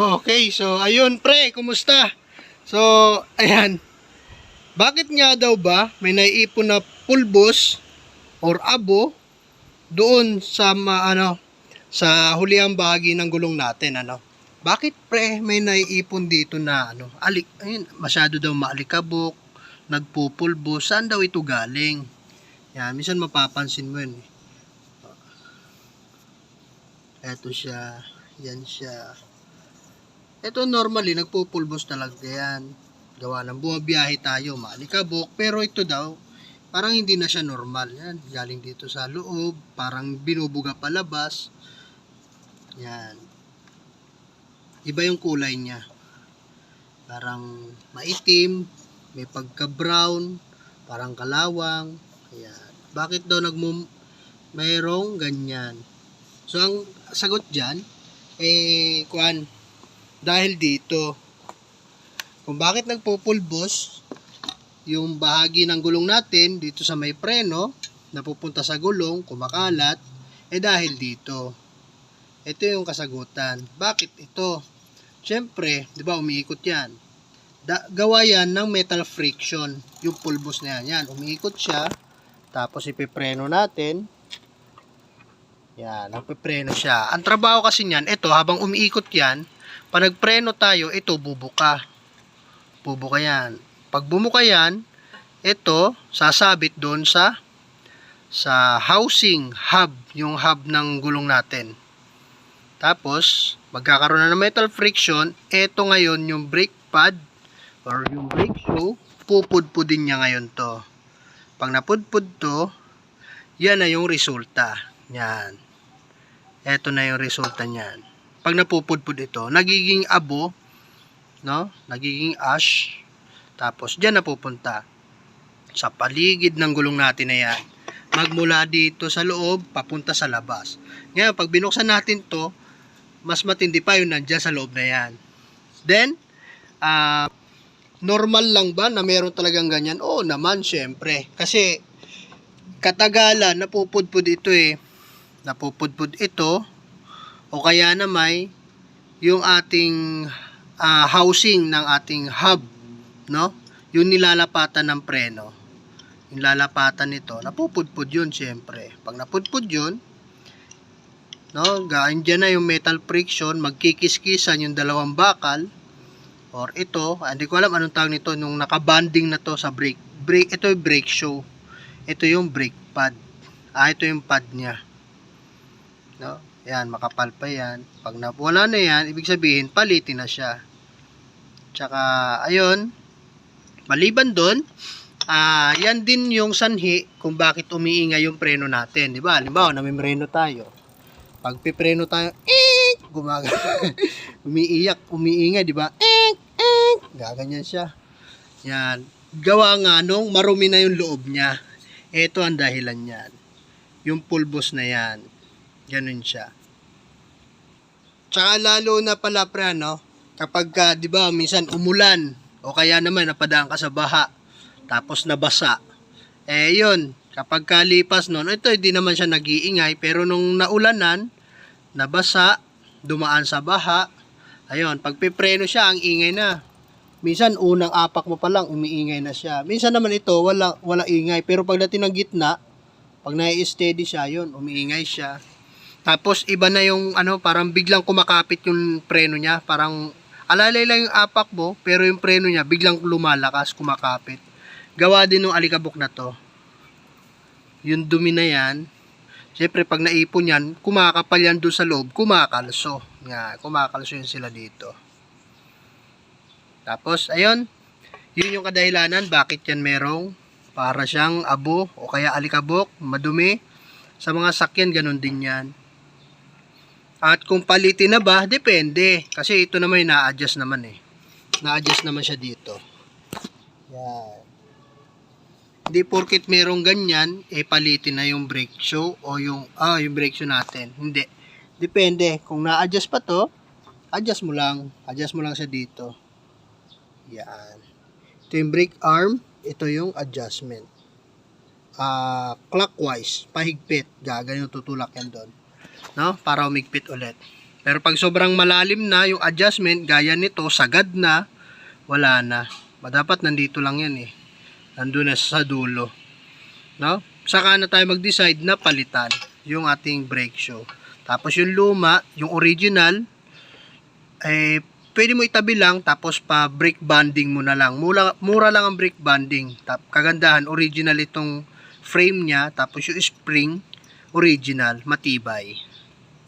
Okay, so ayun pre, kumusta? So, ayan. Bakit nga daw ba may naiipon na pulbos or abo doon sa ma, ano sa huliang bahagi ng gulong natin ano? Bakit pre may naiipon dito na ano? Alik, ayun, masyado daw maalikabok, nagpupulbos. Saan daw ito galing? Yan, minsan mapapansin mo yun. eh. Eto siya, yan siya. Ito normally, nagpupulbos talaga yan. Gawa ng bumabiyahe tayo, maalikabok. Pero ito daw, parang hindi na siya normal. Yan, galing dito sa loob, parang binubuga palabas. Yan. Iba yung kulay niya. Parang maitim, may pagka-brown, parang kalawang. Ayan. Bakit daw nagmum mayroong ganyan? So, ang sagot dyan, eh, kuan, dahil dito, kung bakit nagpupulbos, yung bahagi ng gulong natin, dito sa may preno, napupunta sa gulong, kumakalat, eh dahil dito. Ito yung kasagutan. Bakit ito? Siyempre, di ba, umiikot yan. Da, gawa yan ng metal friction, yung pulbos na yan. Yan, umiikot siya, tapos ipipreno natin, yan, nagpipreno siya. Ang trabaho kasi niyan, ito, habang umiikot yan, pag nagpreno tayo, ito, bubuka. Bubuka yan. Pag bumuka yan, ito, sasabit doon sa sa housing hub, yung hub ng gulong natin. Tapos, magkakaroon na ng metal friction, ito ngayon yung brake pad or yung brake shoe, pupudpudin niya ngayon to. Pag napudpud to, yan na yung resulta. Yan. Ito na yung resulta niyan. Pag napupudpud ito, nagiging abo, no? Nagiging ash. Tapos diyan napupunta sa paligid ng gulong natin na yan. Magmula dito sa loob, papunta sa labas. Ngayon, pag binuksan natin to, mas matindi pa yung nandiyan sa loob na yan. Then, ah, normal lang ba na meron talagang ganyan? Oo naman, syempre. Kasi, katagalan, napupudpud ito eh napupudpud ito o kaya na may yung ating ah, housing ng ating hub no? Yung nilalapatan ng preno. Yung lalapatan nito napupudpud yun syempre pag napudpud yun no? Gain dyan na yung metal friction magkikiskisan yung dalawang bakal. Or ito ah, hindi ko alam anong tawag nito nung nakabanding na to sa brake. Brake ito yung brake shoe ito yung brake pad. Ah ito yung pad niya. No? Yan, makapal pa yan. Pag nawala na yan, ibig sabihin, palitin na siya. Tsaka, ayun, maliban doon, ah, yan din yung sanhi kung bakit umiingay yung preno natin. Di ba? Halimbawa, namimreno tayo. Pag pipreno tayo, eh, gumaga. umiiyak, umiingay, di ba? Eh, eh, gaganyan siya. Yan. Gawa nga nung marumi na yung loob niya. Ito ang dahilan yan. Yung pulbos na yan. Ganun siya. Tsaka lalo na pala pre, no? Kapag, ka, di ba, minsan umulan, o kaya naman napadaan ka sa baha, tapos nabasa. Eh, yun, kapag kalipas nun, ito hindi naman siya nag-iingay, pero nung naulanan, nabasa, dumaan sa baha, ayun, pag pipreno siya, ang ingay na. Minsan, unang apak mo pa lang, umiingay na siya. Minsan naman ito, wala, wala ingay, pero pagdating ng gitna, pag nai-steady siya, yun, umiingay siya. Tapos iba na yung ano, parang biglang kumakapit yung preno niya, parang alalay lang yung apak mo, pero yung preno niya biglang lumalakas, kumakapit. Gawa din ng alikabok na to. Yung dumi na yan, Siyempre, pag naipon yan, kumakapal yan doon sa loob, kumakalso. Nga, kumakalso yun sila dito. Tapos, ayun, yun yung kadahilanan, bakit yan merong para siyang abo o kaya alikabok, madumi. Sa mga sakyan, ganun din yan. At kung palitin na ba, depende. Kasi ito naman yung na-adjust naman eh. Na-adjust naman siya dito. Yan. Hindi porket merong ganyan, eh palitin na yung brake shoe o yung, ah, yung brake shoe natin. Hindi. Depende. Kung na-adjust pa to, adjust mo lang. Adjust mo lang siya dito. Yan. Ito yung brake arm. Ito yung adjustment. Ah, clockwise. Pahigpit. Gaganyan tutulak yan doon no? Para umigpit ulit. Pero pag sobrang malalim na yung adjustment, gaya nito, sagad na, wala na. Dapat nandito lang yan eh. Nandun na sa dulo. No? Saka na tayo mag-decide na palitan yung ating brake shoe. Tapos yung luma, yung original, eh, pwede mo itabi lang, tapos pa brake banding mo na lang. Mura, mura lang ang brake banding. Tap, kagandahan, original itong frame niya, tapos yung spring, original, matibay.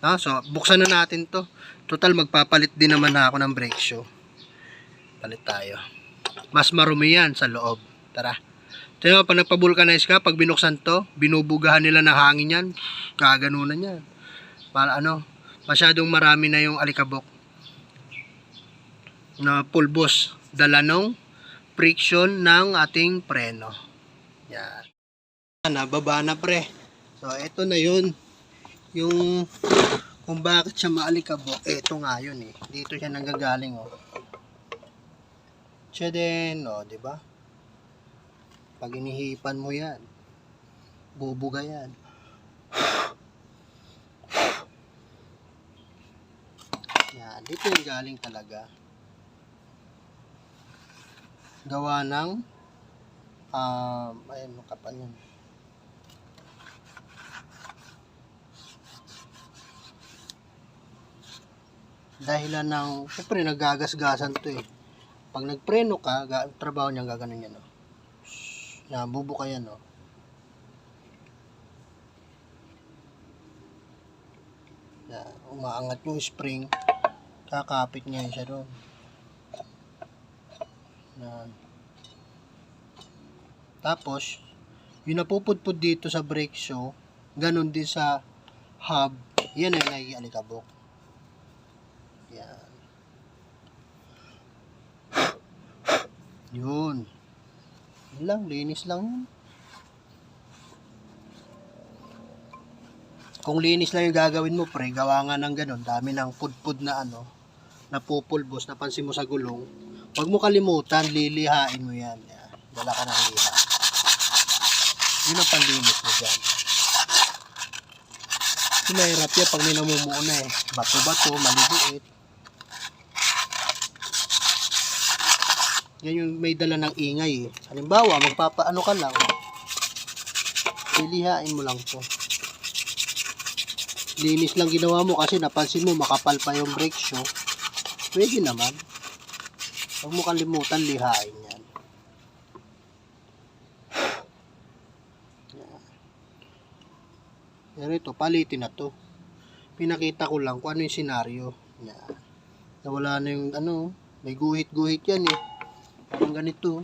No? So, buksan na natin to. Total, magpapalit din naman na ako ng brake shoe. Palit tayo. Mas marumi yan sa loob. Tara. Tingnan mo, pag nagpa-vulcanize ka, pag binuksan to, binubugahan nila ng hangin yan. Kaganunan yan. Para ano, masyadong marami na yung alikabok na pulbos. Dala nung friction ng ating preno. Yan. Nababa na pre. So, ito na yun. Yung kung bakit siya maalikabok, ito nga yun eh. Dito siya nanggagaling oh. Siya din, oh, di ba? Pag inihipan mo yan, bubuga yan. Yan, dito yung galing talaga. Gawa ng um, ayun, ano kapal Dahilan ng, siyempre nagagasgasan to eh. Pag nagpreno ka, ga, trabaho niya gaganon yan, no? Yan, bubuka yan, no? Yan, umaangat yung spring, kakapit niya siya doon. Yan. Tapos, yung napupudpud dito sa brake shoe, ganun din sa hub, yan ay naialikabok. Yan. Yun. Yun lang, linis lang yun. Kung linis lang yung gagawin mo, pre, gawa nga ng ganun, dami ng pudpud na ano, napupulbos, napansin mo sa gulong, huwag mo kalimutan, lilihain mo yan. yan. Dala ka ng liha. Yun ang panlinis mo dyan. Kasi mahirap yan pag may namumuo na eh. Bato-bato, maliliit. Yan yung may dala ng ingay. Halimbawa, magpapaano ka lang. Lilihain mo lang to. Linis lang ginawa mo kasi napansin mo makapal pa yung brake shoe. Pwede naman. Huwag mo kalimutan lihain. Yan. Pero ito, palitin na to. Pinakita ko lang kung ano yung senaryo. Yan. Nawala na yung ano, may guhit-guhit yan eh. Parang ganito.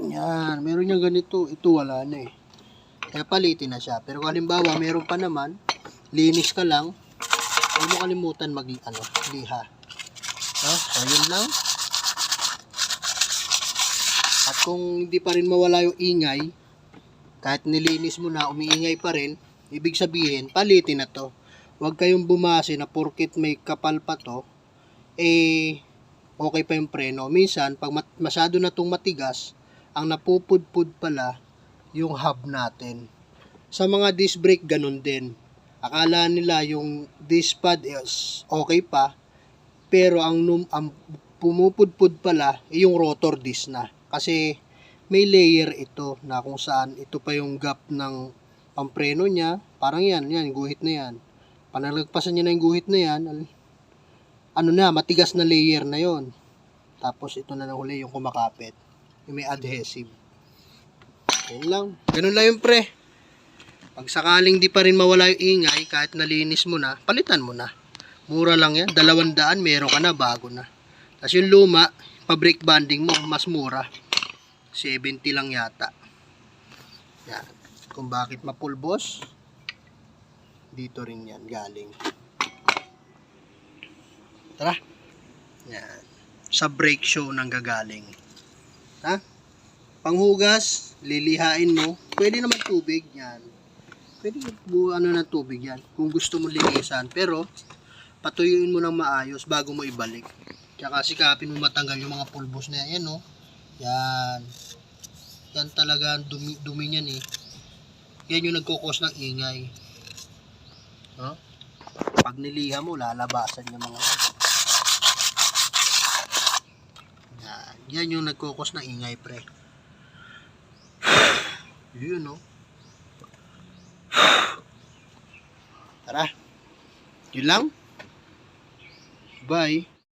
Yan, meron niyang ganito. Ito wala na eh. Kaya palitin na siya. Pero halimbawa, meron pa naman, linis ka lang, huwag mo kalimutan mag, ano, liha. No? So, yun lang. At kung hindi pa rin mawala yung ingay, kahit nilinis mo na, umiingay pa rin, ibig sabihin, palitin na to. Huwag kayong bumase na porkit may kapal pa to, eh, okay pa yung preno. Minsan, pag masyado na tong matigas, ang napupudpud pala, yung hub natin. Sa mga disc brake, ganun din. Akala nila yung disc pad is okay pa, pero ang, num- ang pumupudpud pala, yung rotor disc na. Kasi may layer ito na kung saan ito pa yung gap ng pampreno niya. Parang yan, yan, guhit na yan. Panalagpasan niya na yung guhit na yan, ano na, matigas na layer na yon. Tapos ito na huli yung kumakapit. Yung may adhesive. Yun lang. Ganun lang yung pre. Pag sakaling di pa rin mawala yung ingay, kahit nalinis mo na, palitan mo na. Mura lang yan. Dalawang daan, meron ka na, bago na. Tapos yung luma, pa-brake banding mo, mas mura. 70 lang yata. Yan. Kung bakit mapulbos, dito rin yan galing. Tara. Yan. Sa brake show nang gagaling. Ha? Panghugas, lilihain mo. Pwede naman tubig yan. Pwede bu ano ng tubig yan. Kung gusto mo linisan. Pero, patuyuin mo ng maayos bago mo ibalik. Tsaka sikapin mo matanggal yung mga pulbos na yan. No? Yan. Yan talaga dumi, dumi niyan eh. Yan yung nagkukos ng ingay. No? Pag niliha mo, lalabasan yung mga Yan yung nagkukos ng ingay, pre. Yun, no? Tara. Yun lang. Bye.